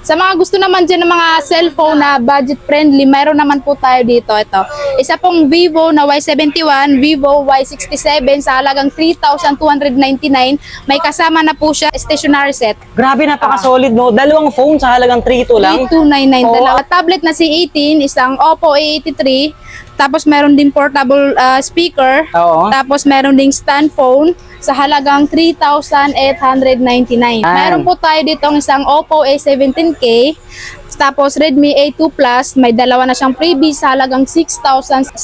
Sa mga gusto naman dyan ng mga cellphone na budget friendly, mayroon naman po tayo dito. Ito. Isa pong Vivo na Y71, Vivo Y67 sa halagang 3,299. May kasama na po siya stationary set. Grabe, napaka-solid, no? Dalawang phone sa halagang 3-2 lang. 3299 Oo. dalawa. Tablet na C18, isang Oppo A83. Tapos meron din portable ah, speaker. Oo. Tapos meron ding stand phone sa halagang 3,899. Yan. Meron po tayo dito ang isang Oppo A17K. Tapos Redmi A2 Plus, may dalawa na siyang freebie sa halagang 6,799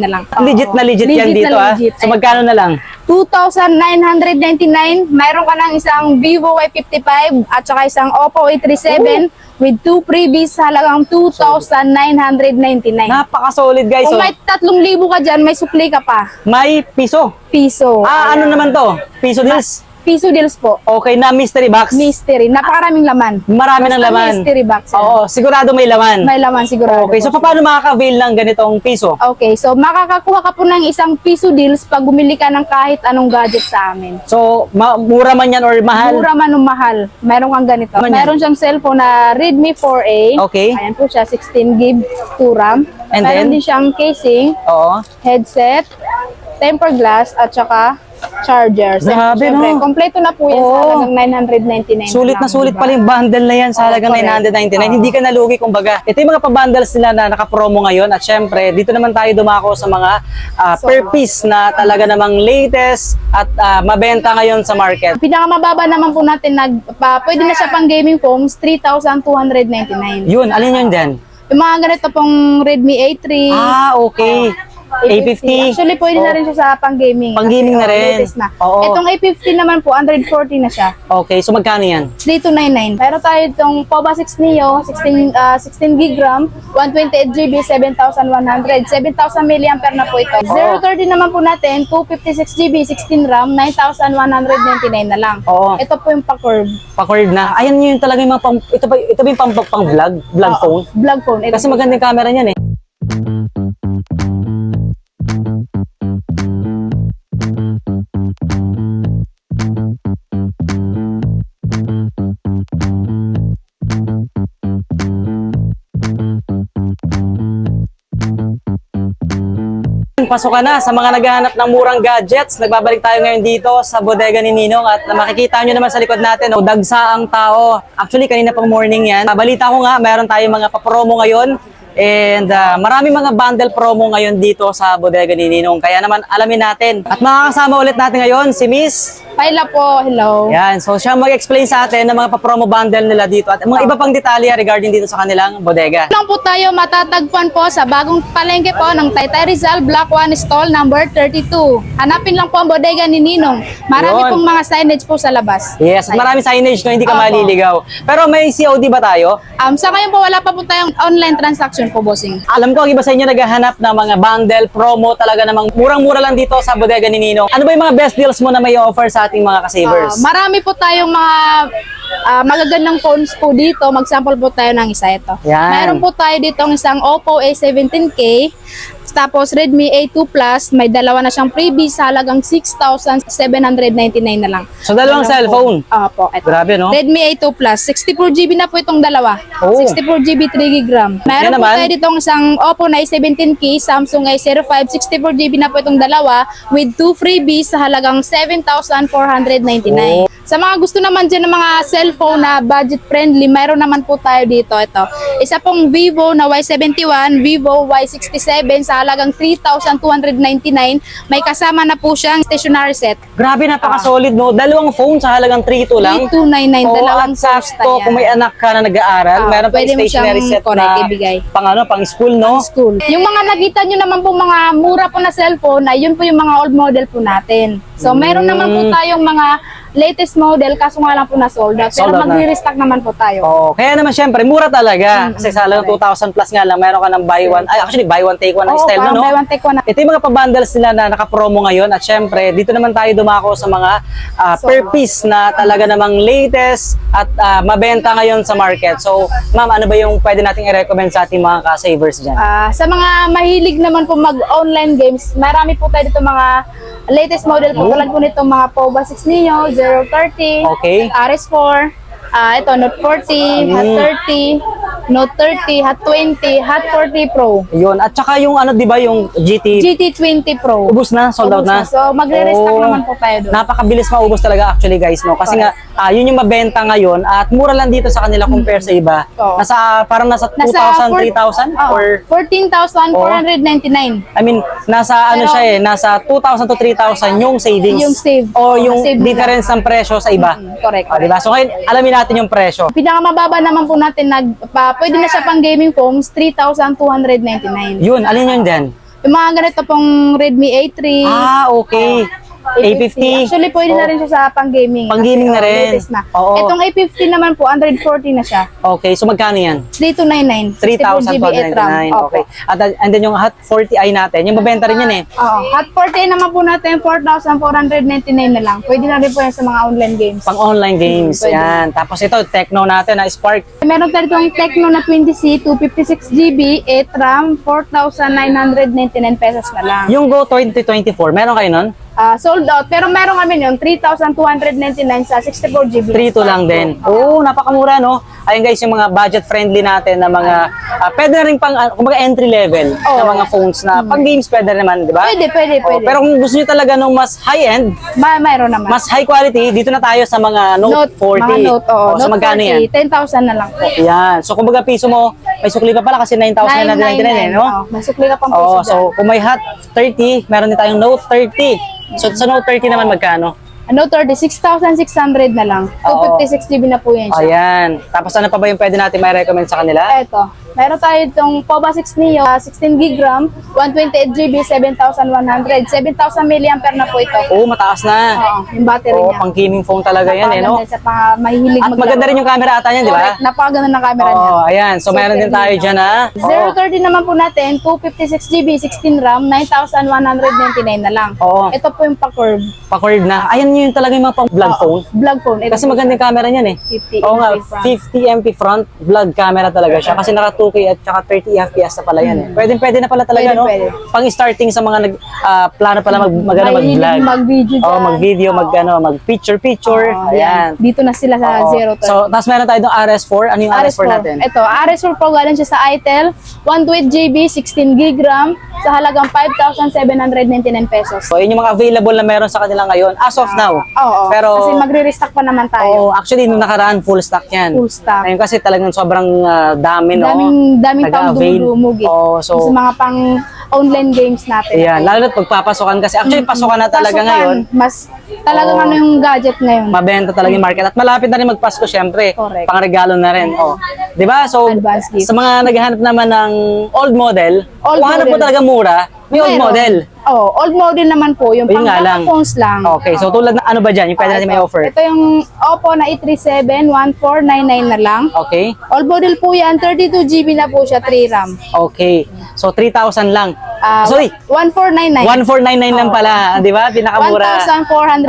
na lang. Legit na legit, yan Legit na dito, ah. So, magkano na lang? 2,999. Mayroon ka ng isang Vivo Y55 at saka isang Oppo A37 with two freebies sa halagang 2,999. Napaka-solid, guys. Kung So, may 3,000 ka dyan, may supli ka pa. may piso. Piso. Ah, ano naman to? Piso deals? Piso deals po. Okay na, mystery box. Mystery. Napakaraming laman. Marami ng Basta laman. Mystery box. yan. Oo, sigurado may laman. May laman sigurado. Okay, so po. paano makaka-avail ng ganitong piso? Okay, so makakakuha ka po ng isang piso deals pag bumili ka ng kahit anong gadget sa amin. So, ma- mura man yan or mahal? Mura man o mahal. Meron kang ganito. Yan? Meron siyang cellphone na Redmi 4A. Okay. Ayan po siya, 16 gig 2 RAM. And Meron then? din siyang casing, Oo. headset, temper glass, at saka charger. Grabe, Siyempre, no? kompleto na po yan sa Oo. halagang 999 Sulit na lang, sulit diba? pala yung bundle na yan sa Oo, halagang correct. 999. Oo. Hindi ka nalugi kumbaga. Ito yung mga pa-bundles nila na naka-promo ngayon at syempre dito naman tayo dumako sa mga ah, So, per piece na talaga namang latest at ah, mabenta ngayon sa market. Pinakamababa naman po natin, nag, pa, pwede na siya pang gaming phones, 3,299. Yun, alin yun dyan? Yung mga ganito pong Redmi A3, Ah, okay. A50. Actually, pwede na rin siya sa pang-gaming. Pang-gaming na oh, rin. latest na. Oo. Itong A50 naman po, 140 na siya. Okay, so magkano yan? 3299. Pero tayo itong POBA 6 Neo, 16, ah, 16 gig RAM, 128 GB, 7,100. 7,000 mAh na po ito. 030 naman po natin, 256 GB, 16 RAM, 9,199 na lang. Oo. Ito po yung pa-curve. Pa-cord na. Ayan yun talaga yung mga pang, ito ba, ito ba yung pang, pang vlog? Vlog Oo, phone? Vlog phone. Ito Kasi po. maganda yung camera niyan eh. Pasok na sa mga naghahanap ng murang gadgets. Nagbabalik tayo ngayon dito sa bodega ni Ninong at makikita nyo naman sa likod natin, oh, dagsa ang tao. Actually, kanina pang morning yan. Balita ko nga, meron tayong mga papromo ngayon. And ah, marami mga bundle promo ngayon dito sa bodega ni Ninong. Kaya naman alamin natin. At makakasama ulit natin ngayon si Miss. Paila po, hello. Yan, so siya mag-explain sa atin ng mga papromo bundle nila dito at mga iba pang detalye regarding dito sa kanilang bodega. lang po tayo matatagpuan po sa bagong palengke po ng Taytay Rizal Block 1 Stall number 32. Hanapin lang po ang bodega ni Ninong. Marami Yun. pong mga signage po sa labas. Yes, at maraming signage no, hindi ka Opo. maliligaw. Pero may COD ba tayo? Um, sa ngayon po wala pa po tayong online transaction po, bossing. Alam ko ang iba sa inyo naghahanap ng mga bundle, promo, talaga namang murang-mura lang dito sa bodega ni Ninong. Ano ba yung mga best deals mo na may offer sa ating mga kasavers? Ah, marami po tayong mga ah, magagandang phones po dito. Mag-sample po tayo ng isa ito. Yan. Meron po tayo dito ng isang Oppo A17K. Tapos Redmi A2 Plus, may dalawa na siyang freebie sa halagang 6,799 na lang. So, dalawang cellphone. Opo, ito. Grabe, no? Redmi A2 Plus, 64GB na po itong dalawa. Oh. 64GB 3GB RAM. Meron po tayo dito isang Oppo na A17K, Samsung A05, 64GB na po itong dalawa with two freebies sa halagang 7,499. Oh. Sa mga gusto naman dyan ng mga cellphone na budget friendly, meron naman po tayo dito. Ito. Isa pong Vivo na Y71, Vivo Y67 sa halagang 3,299. May kasama na po siyang stationary set. Grabe, napaka-solid, no? Dalawang phone sa halagang 3-2 lang. 3299, Oo, dalawang at sakto, kung may anak ka na nag-aaral, Ah, meron pa pwede mo stationary set correct, na ibigay. pang ano, pang school, no? school. Yung mga nakita nyo naman po mga mura po na cellphone, ay yun po yung mga old model po natin. So, meron naman po Mm. tayong mga latest model, kaso nga lang po na sold out. Pero Sold out na. magre-restock naman po tayo. Oo, kaya naman syempre, mura talaga. Mm, Kasi sa halagang 2,000 plus nga lang, meron ka ng buy one, ay actually buy one, take one ang Oo, style, no? parang no? buy one, take one na. Ito yung mga pa-bundles nila na naka-promo ngayon at syempre, dito naman tayo dumako sa mga ah, So, per piece na talaga namang latest at ah, mabenta ngayon sa market. So, ma'am, ano ba yung pwede nating i-recommend sa ating mga ka-savers dyan? Ah, sa mga mahilig naman po mag-online games, marami po tayo dito mga latest model po. Tulad po nitong mga POBA 6 Neo, 030, Okay. RS4, Ah, ito, Note 40, Hot 30, Note 30, Hot 20, Hot 40 Pro. Yun. At saka yung ano, di ba, yung GT, GT20 Pro. ubus na, sold out Ubus na. So, magre-restock Oo. naman po tayo doon. Napakabilis maubos talaga actually guys, no? Kasi nga, ah, yun yung mabenta ngayon at mura lang dito sa kanila compare sa iba. Oo. Nasa, parang nasa 2,000, four- 3,000? Oo, Or, 14,499. I mean, nasa ano Pero- siya eh, nasa 2,000 to 3,000 yung savings. Yung save. O yung Save nila. difference ng presyo sa iba. Mm, correct, O, diba? So ngayon, alamin natin yung presyo. Pinakamababa naman po natin, nag, pa, pwede na siya pang gaming phones, 3,299. Yun, alin yun din? Yung mga ganito pong Redmi A3, Ah, okay. A50. Actually, pwede na rin siya sa pang-gaming. Pang-gaming na oh, rin. latest na. Oo. Itong A50 naman po, 140 na siya. Okay, so magkano yan? 3299. 3,299. Okay. At and then yung Hot 40i natin, yung mabenta rin yan eh. Oo. Hot 40 naman po natin, 4,499 na lang. Pwede na rin po yan sa mga online games. Pang online games. pwede. yan. Tapos ito, Tecno natin na Spark. Meron tayo itong Tecno na 20C, 256GB, 8 RAM, 4,999 pesos na lang. Yung Go 2024, meron kayo nun? Ah, sold out. Pero meron kami yun, 3,299 sa 64GB. 3 lang din. Oo, napakamura no. Ayun guys, yung mga budget friendly natin na mga ah, pwede na rin pang ah, kumbaga entry level na Oo. mga phones na pang games pwede naman, di ba? Pwede, pwede, Oo, pwede. pero kung gusto niyo talaga nung mas high end, Ma mayroon naman. mas high quality, dito na tayo sa mga Note, 40. Mga Note. Oh, so Note magkano 40, yan? 10,000 na lang po. Yan. So kumbaga piso mo, may sukli pa pala kasi 9,999 eh, no? Oo, may sukli ka pang Oo, piso so kung may Hot 30, meron din tayong Note 30. So sa Note 30 naman magkano? Dyan. Note 30, 6,600 na lang. Oo. 256GB na po yan siya. Ayan. Tapos ano pa ba yung pwede natin may recommend sa kanila? Eto, meron tayo itong POBA 6 Neo, ah, 16 gb RAM, 128GB, 7,100. 7,000 mAh na po ito. Oo, mataas na. Oo, yung battery Oo, niya. pang gaming phone talaga yan eh, no? Sa mga mahihilig At maganda rin yung camera ata niyan, di ba? Napakaganda ng camera niya. Oo, ayan. So, meron din tayo dyan, ha? Oo. 030 naman po natin, 256GB, 16 RAM, 9,199 na lang. Oo. Ito po yung pa-curve. Pa-curve na. Ayan yun talaga yung mga pang vlog phone. Vlog phone. Ito Kasi po maganda yung camera niyan eh. 50 Oo nga, MP front. 50 MP front vlog camera talaga siya. Kasi naka 2K at saka 30 FPS na pala yan eh. Pwede, pwede na pala talaga, Pwede, no? pwede. Pang starting sa mga nag, ah, plano pala mag, mag, ano, Mahilig mag-vlog. mag-video Oo, dyan. mag-video, mag, ano, mag-picture-picture. Oo, ayan. Dito na sila sa Oo. 0 to. So, tapos meron tayo ng RS4. Ano yung RS4, natin? Ito, RS4 Pro galing siya sa ITEL, 128GB, 16 gb RAM, sa halagang 5,799 pesos. So, yun yung mga available na meron sa kanila ngayon as of now. Oo, Pero, kasi magre-restock pa naman oh, tayo. actually, nung nakaraan, full stock yan. Full stock. Ngayon kasi talagang sobrang ah, dami, no? daming daming pang dumudumog eh. Oo, so, sa mga pang online games natin. Ayan, lalo na pagpapasokan kasi actually pasukan na talaga Pasukan, ngayon. Mas talagang Oo. ano yung gadget ngayon. Mabenta talaga yung market at malapit na rin magpasko syempre. Correct. Pangregalo na rin. Oh. 'Di ba? So gift. sa mga naghahanap naman ng old model, Old kung hanap mo model. talaga mura, may old Meron. model. Oh, old model naman po, yung Yun pang nga lang. phones lang. Okay, so tulad ng ano ba diyan, yung pwede Ah, natin ito. may offer. Ito yung Oppo na A37 1499 na lang. Okay? Old model po yan, 32GB na po siya, 3 RAM. Okay. So 3,000 lang. Ah, Sorry, 1499. 1499 lang pala, 'di ba? Pinakamura. 1,499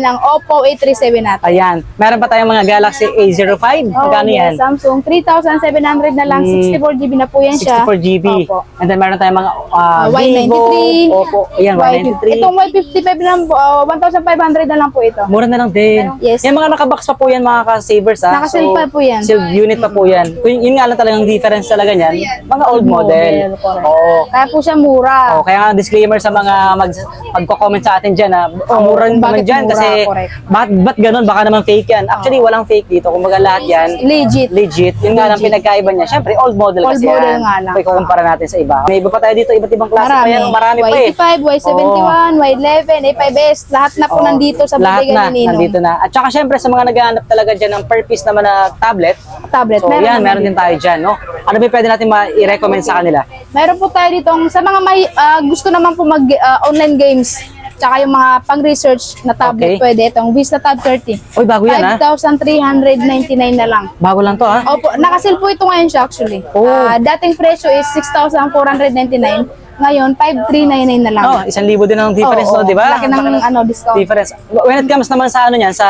lang Oppo A37 natin. Ayan. Meron pa tayong mga Galaxy A05. Magkano Oh, yan? yes, Samsung 3,700 na lang, Mm. 64GB na po yan siya. 64GB. Opo. And then meron tayong mga uh, Ah, Y93. Vivo. Opo. Ayan, Y50. Y93. Itong Y55 lang po, ah, 1,500 na lang po ito. Mura na lang din. Yes. Yung mga nakabox pa po yan mga ka-savers ha. Naka-seal pa po yan. Sealed unit pa po yan. Kung yun nga lang talagang difference talaga niyan, mga old model. correct. Oo. Kaya po siya mura. Oh, kaya nga disclaimer sa mga mag magko-comment sa atin diyan ha. Ang mura naman bakit diyan kasi Correct. ba't ba't ganun baka naman fake yan. Actually walang fake dito. Kumbaga lahat yan Legit. legit. Yun nga lang pinagkaiba niya. Syempre old model Old kasi model yan. nga lang. Kung ikukumpara natin sa iba. May iba pa tayo dito, iba't ibang klase pa Marami. yan. Marami pa eh. Y85, Y71, Y11, A5S, lahat na po Oo. nandito sa Lahat bodega na, ni Ninong. nandito na. At saka syempre sa mga naghahanap talaga dyan ng per piece naman na tablet, Tablet. so yan, naman meron din tayo dyan, no? Ano ba pwede natin ma-recommend sa kanila? Meron po tayo dito sa mga may ah, gusto naman po mag ah, online games. Tsaka yung mga pang-research na tablet Okay. pwede. Itong Vista Tab 30. Uy, bago yan ha? 5,399 na lang. Bago lang to ha? Opo, nakasil po ito ngayon siya actually. Oh. Ah, dating presyo is 6,499. Ngayon, 5,399 na lang. Oh, isang libo din ang difference, Oo, no? Di ba? Laki ng ano, discount. Difference. When it comes naman sa ano yan, sa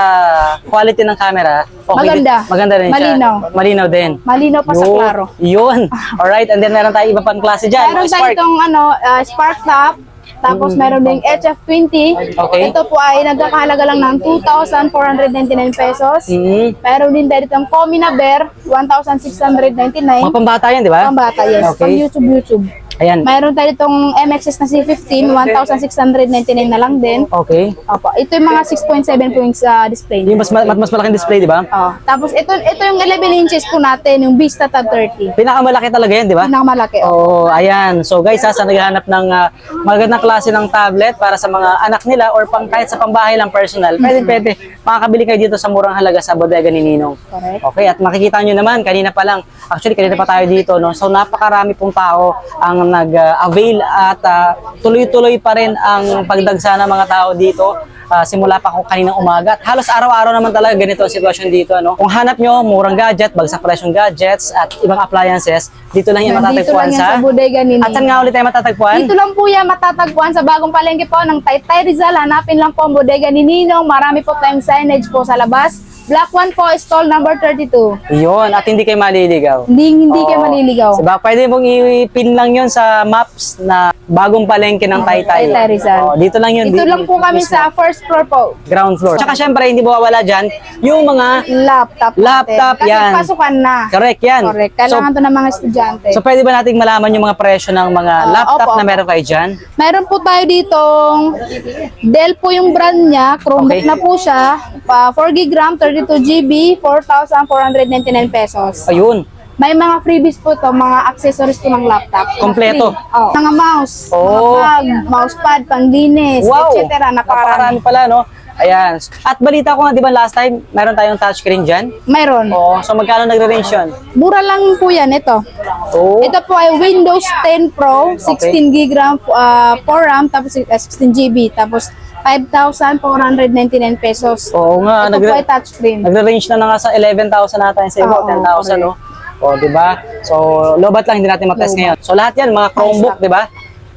quality ng camera, okay, Maganda. din- maganda rin Malinaw. siya. Malinaw din. Malinaw pa sa Yun. klaro. Yun. Alright, and then meron tayo iba pang klase dyan. Meron mga tayo Spark. itong ano, ah, Spark Top Tapos meron ding HF20. Okay. Ito po ay nagkakahalaga lang ng 2,499 pesos. Mm. Meron din dito ang Comina Bear, 1,699. Mga pambata yan, di ba? Pambata, yes. Okay. Pang YouTube, YouTube. Ayan. Mayroon tayo itong MXS na C15, 1,699 na lang din. Okay. Opo. Ito yung mga 6.7 points sa display. Yung mas, mas, mas malaking display, di ba? Oh. Tapos ito ito yung 11 inches po natin, yung Vista Tab 30. Pinakamalaki talaga yan, di ba? Pinakamalaki. Oo, Oh. ayan. So guys, ha, sa naghahanap ng ah, magandang klase ng tablet para sa mga anak nila or pang kahit sa pambahay lang personal, pwede pwede makakabili kayo dito sa murang halaga sa bodega ni Ninong. Correct. Okay, at makikita nyo naman, kanina pa lang, actually kanina pa tayo dito, no? So napakarami pong tao ang nag-avail at ah, tuloy-tuloy pa rin ang pagdagsa ng mga tao dito. ah, simula pa ako kaninang umaga. At halos araw-araw naman talaga ganito ang sitwasyon dito. No? Kung hanap nyo, murang gadget, bagsak presyong gadgets, at ibang appliances, dito lang yan matatagpuan lang yan sa... sa bodega ni At saan nga ulit tayo matatagpuan? Dito lang po yan matatagpuan sa bagong palengke po ng Taytay Rizal. Hanapin lang po ang bodega ni Ninong. Marami po tayong signage po sa labas. Black 1 po, stall number 32. Yun, at hindi kayo maliligaw. Hindi, hindi kayo maliligaw. Diba? Pwede mong i-pin lang yun sa maps na bagong palengke ng Taytay. Taytay Rizal. Oo, dito lang yun. Dito di- lang po kami mismo. sa first floor po. ground floor. Tsaka syempre, hindi mawawala dyan yung mga Laptop natin. Laptop, Kasi yan. pasukan na. correct yan. Correct. Kailangan to ng mga estudyante. So, so pwede ba nating malaman yung mga presyo ng mga Ah, laptop opo, na opo. meron kayo dyan? Meron po tayo ditong Dell po yung brand niya. Chromebook Okay. na po siya. Pa 4 GB RAM, 32 GB, 4,499 pesos. Ayun. May mga freebies po to, mga accessories po ng laptop. Kompleto. Oh. Mga mouse, Oh. mga bag, mousepad, panglinis, Wow! etc. Napakarami. Napakarami pala, no? Ayan. At balita ko nga, di ba last time, meron tayong touchscreen dyan? Mayroon. Oo. So, magkano nagre-range yun? Mura lang po yan, ito. Oo. Ito po ay Windows 10 Pro, 16 GB RAM, uh, 4 RAM, tapos uh, 16 GB, tapos 5,499 pesos. Oo nga. Ito po nagre- ay touchscreen. Nagre-range na na nga sa 11,000 nata yung sa iba, Oo, 10,000, no? O, di ba? So, lobat lang, hindi natin matest ngayon. So, lahat yan, mga Chromebook, di ba?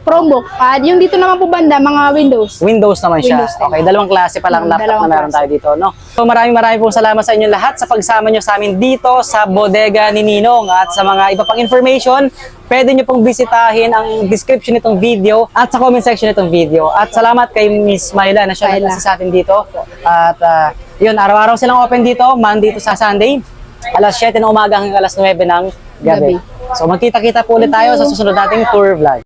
Chromebook. At yung dito naman po banda, mga Windows. Windows naman siya. Windows 10. Okay, dalawang klase pa lang Hmm, laptop na meron klase. tayo dito, no? So maraming maraming pong salamat sa inyo lahat sa pagsama nyo sa amin dito sa bodega ni Ninong at sa mga iba pang information, pwede nyo pong bisitahin ang description nitong video at sa comment section nitong video. At salamat kay Miss Myla na siya Myla. nag sa atin dito. At ah, yun, araw-araw silang open dito, Monday to sa Sunday. Alas 7 ng umaga hanggang alas 9 ng gabi. Gabi. So magkita-kita po ulit tayo sa susunod nating tour vlog.